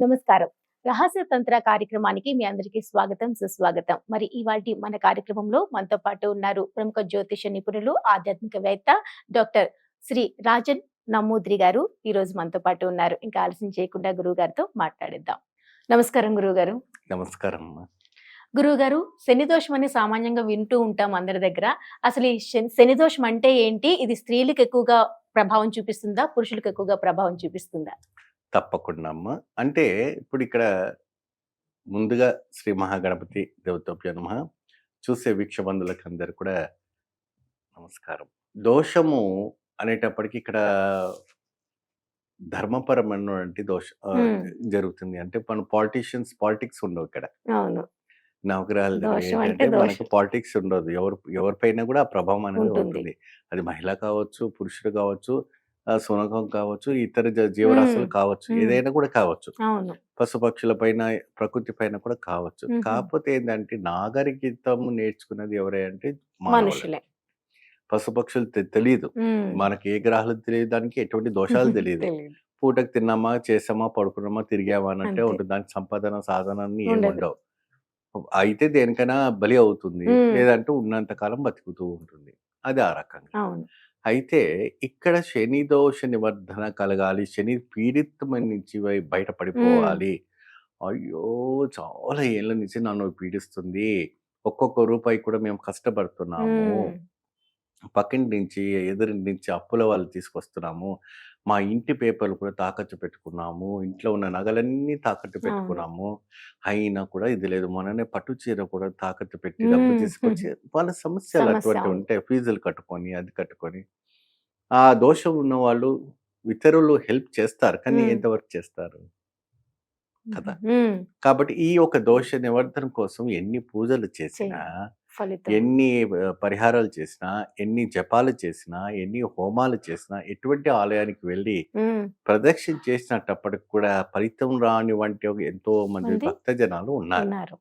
నమస్కారం. రహస్య తంత్ర కార్యక్రమానికి మీ అందరికీ స్వాగతం సుస్వాగతం. మరి ఇవాటి మన కార్యక్రమంలో మనతో పాటు ఉన్నారు ప్రముఖ జ్యోతిష నిపుణులు ఆధ్యాత్మికవేత్త డాక్టర్ శ్రీ రాజన్ నమ్మూద్రి గారు. ఈ రోజు మనతో పాటు ఉన్నారు. ఇంకా ఆలస్యం చేయకుండా గురువు గారితో మాట్లాడిద్దాం. నమస్కారం గురువు గారు. నమస్కారం. గురువు గారు శని దోషం అని సామాన్యంగా వింటూ ఉంటాం అందరి దగ్గర. అసలు ఈ శని- శని దోషం అంటే ఏంటి? ఇది స్త్రీలకు ఎక్కువగా ప్రభావం చూపిస్తుందా? పురుషులకు ఎక్కువగా ప్రభావం చూపిస్తుందా? తప్పకుండా అమ్మ. అంటే ఇప్పుడు ఇక్కడ ముందుగా శ్రీ మహాగణపతి దేవతోప్య నమ. చూసే వీక్షబంధులకు అందరు కూడా నమస్కారం. దోషము అనేటప్పటికి ఇక్కడ ధర్మపరమైనటువంటి దోష. జరుగుతుంది. అంటే మన పాలిటీషియన్స్ పాలిటిక్స్ ఉండవు ఇక్కడ. నవగ్రహాల ఏంటంటే మనకు. పాలిటిక్స్ ఉండదు. ఎవరు ఎవరిపైన కూడా ఆ ప్రభావం అనేది ఉంటుంది. అది మహిళ కావచ్చు పురుషుడు కావచ్చు శునకం కావచ్చు ఇతర జీవరాశులు. కావచ్చు. ఏదైనా కూడా కావచ్చు పశుపక్షుల పైన ప్రకృతి పైన కూడా కావచ్చు. కాకపోతే ఏంటంటే నాగరికతము నేర్చుకున్నది ఎవరే అంటే. మనుషులే పశుపక్షులు తెలియదు. మనకి ఏ గ్రహాలు తెలియదు దానికి ఎటువంటి దోషాలు తెలియదు. పూటకు తిన్నామా చేసామా పడుకున్నామా తిరిగామా అంతే. ఉంటుంది దానికి సంపాదన సాధన అన్ని ఏమి. ఉండవు అయితే దేనికైనా బలి అవుతుంది. లేదంటే ఉన్నంత కాలం బతుకుతూ ఉంటుంది అది ఆ రకంగా అయితే ఇక్కడ శని దోష నివర్ధన కలగాలి శని పీడితమైన నుంచి బయ- బయటపడిపోవాలి. అయ్యో! చాలా ఏళ్ళ నుంచి నన్ను పీడిస్తుంది. ఒక్కొక్క రూపాయి కూడా మేము కష్టపడుతున్నాము. పక్కింటి నుంచి ఎదురింటి నుంచి అప్పుల వాళ్ళు తీసుకొస్తున్నాము. మా ఇంటి పేపర్లు కూడా తాకట్టు పెట్టుకున్నాము. ఇంట్లో ఉన్న నగలన్నీ తాకట్టు పెట్టుకున్నాము. అయినా కూడా ఇది లేదు. మొన్ననే పట్టు చీర కూడా తాకట్టు పెట్టి డబ్బు. తీసుకొచ్చి వాళ్ళ సమస్యలు సమస్య అటువంటి. ఉంటాయి ఫీజులు కట్టుకొని అది కట్టుకొని ఆ దోషం ఉన్న వాళ్ళు ఇతరులు హెల్ప్ చేస్తారు. కానీ. ఎంతవరకు చేస్తారు? కదా. కాబట్టి ఈ ఒక దోష నివర్ధన కోసం ఎన్ని పూజలు చేసినా ఎన్ని పరిహారాలు చేసినా ఎన్ని జపాలు చేసినా ఎన్ని హోమాలు చేసినా ఎటువంటి ఆలయానికి వెళ్ళి. ప్రదక్షిణ చేసినప్పటికి కూడా ఫలితం రాని వంటి ఎంతో మంది భక్త జనాలు ఉన్నారు. ఉన్నారు.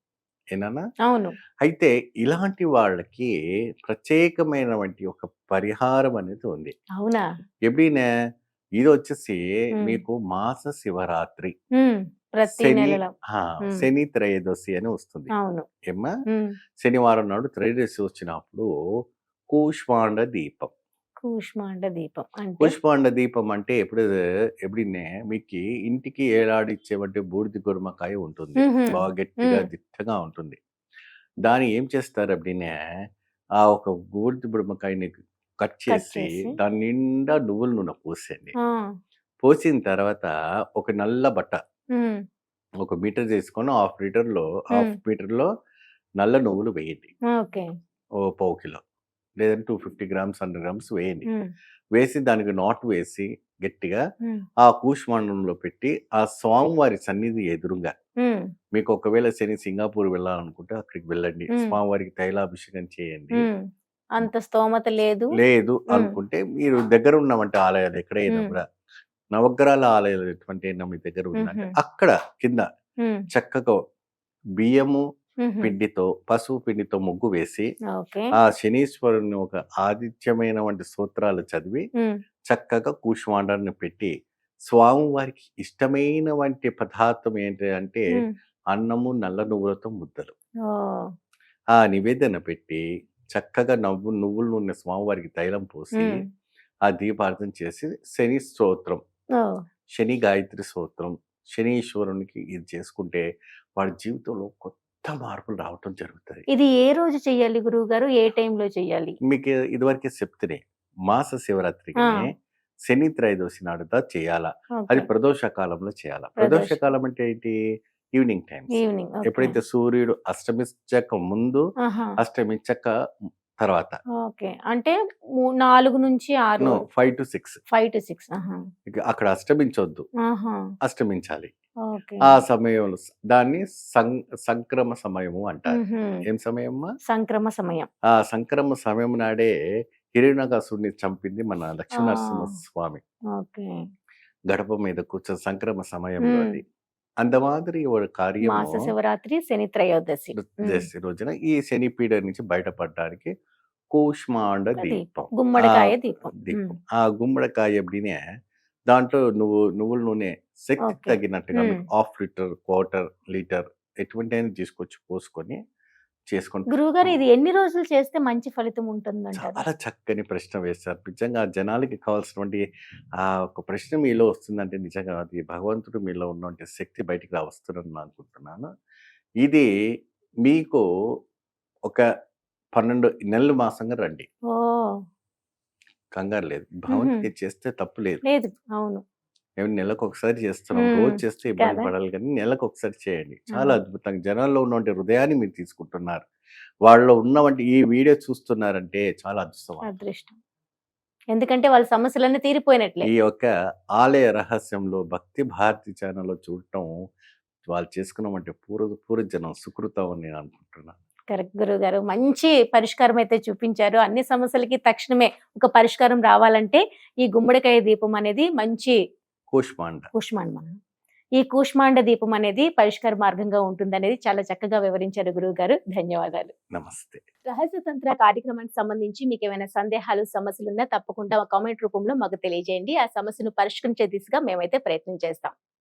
ఏనా అవును. అయితే ఇలాంటి వాళ్ళకి ప్రత్యేకమైనటువంటి ఒక పరిహారం అనేది ఉంది. అవునా? ఎప్పుడైనా? ఇది వచ్చేసి. మీకు మాస శివరాత్రి శని. శని త్రయోదశి అని వస్తుంది ఏమ్మా. శనివారం నాడు త్రయోదశి వచ్చినప్పుడు కూష్మాండ దీపం కూష్మాండ దీపం అంటే కూష్మాండ దీపం అంటే ఎప్పుడు ఎప్పుడైనా మీకు ఇంటికి ఏలాడిచ్చేవంటి బూడిద గుర్మకాయ ఉంటుంది. బాగా గట్టిగా. దిట్టగా ఉంటుంది దాన్ని ఏం చేస్తారు అప్పుడనే ఆ ఒక బూడిద గుర్మకాయని కట్ చేసి. దాని నిండా నువ్వుల నూనె పోసేయండి. పోసిన తర్వాత ఒక నల్ల బట్ట. ఒక మీటర్ చేసుకొని హాఫ్ లీటర్లో హాఫ్ మ్మ్. మీటర్లో నల్ల నువ్వులు వేయండి ఓ పావు కిలో లేదంటే two fifty grams hundred grams వేయండి. వేసి దానికి నాట్ వేసి గట్టిగా. ఆ కూష్మాండంలో పెట్టి ఆ స్వామివారి సన్నిధి ఎదురుగా. మీకు ఒకవేళ శని సింగపూర్ వెళ్ళాలనుకుంటే అక్కడికి వెళ్ళండి. స్వామివారికి తైలాభిషేకం చేయండి. అంత స్తోమత లేదు లేదు. అనుకుంటే మీరు దగ్గర ఉన్నవంటి ఆలయాలు ఎక్కడైనా. కూడా నవగ్రహాల ఆలయాలు ఎటువంటి మీ దగ్గర మ్మ్. అక్కడ కింద. చక్కగా బియ్యము. పిండితో పసుపు పిండితో ముగ్గు వేసి ఆ శనీశ్వరుని ఒక ఆదిత్యమైన వంటి సూత్రాలు చదివి. చక్కగా కూష్మాండాన్ని పెట్టి స్వామివారికి ఇష్టమైన వంటి పదార్థం ఏంటి అంటే. అన్నము నల్ల నువ్వులతో ముద్దలు. ఆ నివేదన పెట్టి చక్కగా నవ్వు నువ్వులు నూనె స్వామివారికి తైలం పోసి. ఆ దీపార్థన చేసి శని స్తోత్రం. శని గాయత్రి స్తోత్రం శనీశ్వరునికి ఇది చేసుకుంటే వాడి జీవితంలో కొత్త మార్పులు రావటం జరుగుతుంది ఇది ఏ రోజు చెయ్యాలి గురువు గారు ఏ టైంలో చెయ్యాలి మీకు ఇదివరకే చెప్తేనే మాస శివరాత్రికి శని త్రయోదశి నాడుదా చేయాలా అది. ప్రదోష కాలంలో చేయాలా. ప్రదోష కాలం అంటే ఏంటి ఈవినింగ్ టైం ఈవినింగ్. ఎప్పుడైతే సూర్యుడు అస్తమించక ముందు ఆహా. అస్తమించక తర్వాత. ఓకే. అంటే నాలుగు నుంచి ఆరు five to six. Five to six. అక్కడ అష్టమించొద్దు అష్టమించాలి ఆ సమయంలో దాన్ని సంక్రమ సమయము అంటారు. ఏం సమయమ్మా? సంక్రమ సమయం. ఆ సంక్రమ సమయం నాడే హిరణ్యకాసుడిని చంపింది మన లక్ష్మీనరసింహ. స్వామి గడప మీద కూర్చొని సంక్రమ సమయంలో. అది. ఒక కార్యము మాస శివరాత్రి శని త్రయోదశి రోజున ఈ శని పీడ నుంచి బయటపడడానికి కూష్మాండ దీపం. గుమ్మడికాయ దీపం దీపం. ఆ గుమ్మడికాయ ఎప్పుడినే దాంట్లో నువ్వు నువ్వుల నూనె శక్తికి ఓకే. తగినట్టుగా హాఫ్ లీటర్ క్వార్టర్ లీటర్ ఎటువంటి అయినా తీసుకొచ్చి పోసుకొని చేసుకొని గురువుగారు ఇది ఎన్ని రోజులు చేస్తే మంచి ఫలితం ఉంటుందంటారు? చాలా చక్కని ప్రశ్న వేశారు. నిజంగా జనాలకి కావాల్సినటువంటి ఆ ఒక ప్రశ్న మీలో వస్తుందంటే నిజంగా అది భగవంతుడు మీలో ఉన్నటువంటి శక్తి బయటికి రా వస్తుందని అనుకుంటున్నాను. ఇది మీకు ఒక పన్నెండు నెలల మాసంగా రండి. ఓ కంగారు లేదు. భగవంతుడికి చేస్తే తప్పు లేదు. అవును. నెలకు ఒకసారి చేస్తున్నాం. రోజు చేస్తే ఇబ్బంది. పడాలి కానీ నెలకు ఒకసారి చేయండి. చాలా. అద్భుతంగా. జనాల్లో ఉన్నటువంటి హృదయాన్ని మీరు తీసుకుంటున్నారు. వాళ్ళలో ఉన్నవంటి ఈ వీడియో చూస్తున్నారంటే చాలా అదృష్టం అదృష్టం. ఎందుకంటే వాళ్ళ సమస్యలన్నీ తీరిపోయినట్లే. ఈ యొక్క ఆలయ రహస్యంలో భక్తి భారతి ఛానల్లో చూడటం వాళ్ళు చేసుకున్నామంటే పూర్వ పూర్వజనం సుకృతం అని నేను అనుకుంటున్నాను. కరెక్ట్. గురువు గారు మంచి పరిష్కారం అయితే చూపించారు. అన్ని సమస్యలకి తక్షణమే ఒక పరిష్కారం రావాలంటే ఈ గుమ్మడికాయ దీపం అనేది మంచి కూష్మాండ. కూష్మాండ ఈ కూష్మాండ దీపం అనేది పరిష్కార మార్గంగా ఉంటుందనేది చాలా చక్కగా వివరించారు గురువు గారు ధన్యవాదాలు. నమస్తే. రహస్య తంత్ర కార్యక్రమానికి సంబంధించి మీకు ఏమైనా సందేహాలు సమస్యలు ఉన్నా తప్పకుండా కామెంట్ రూపంలో మాకు తెలియజేయండి. ఆ సమస్యను పరిష్కరించే దిశగా మేమైతే ప్రయత్నం చేస్తాం.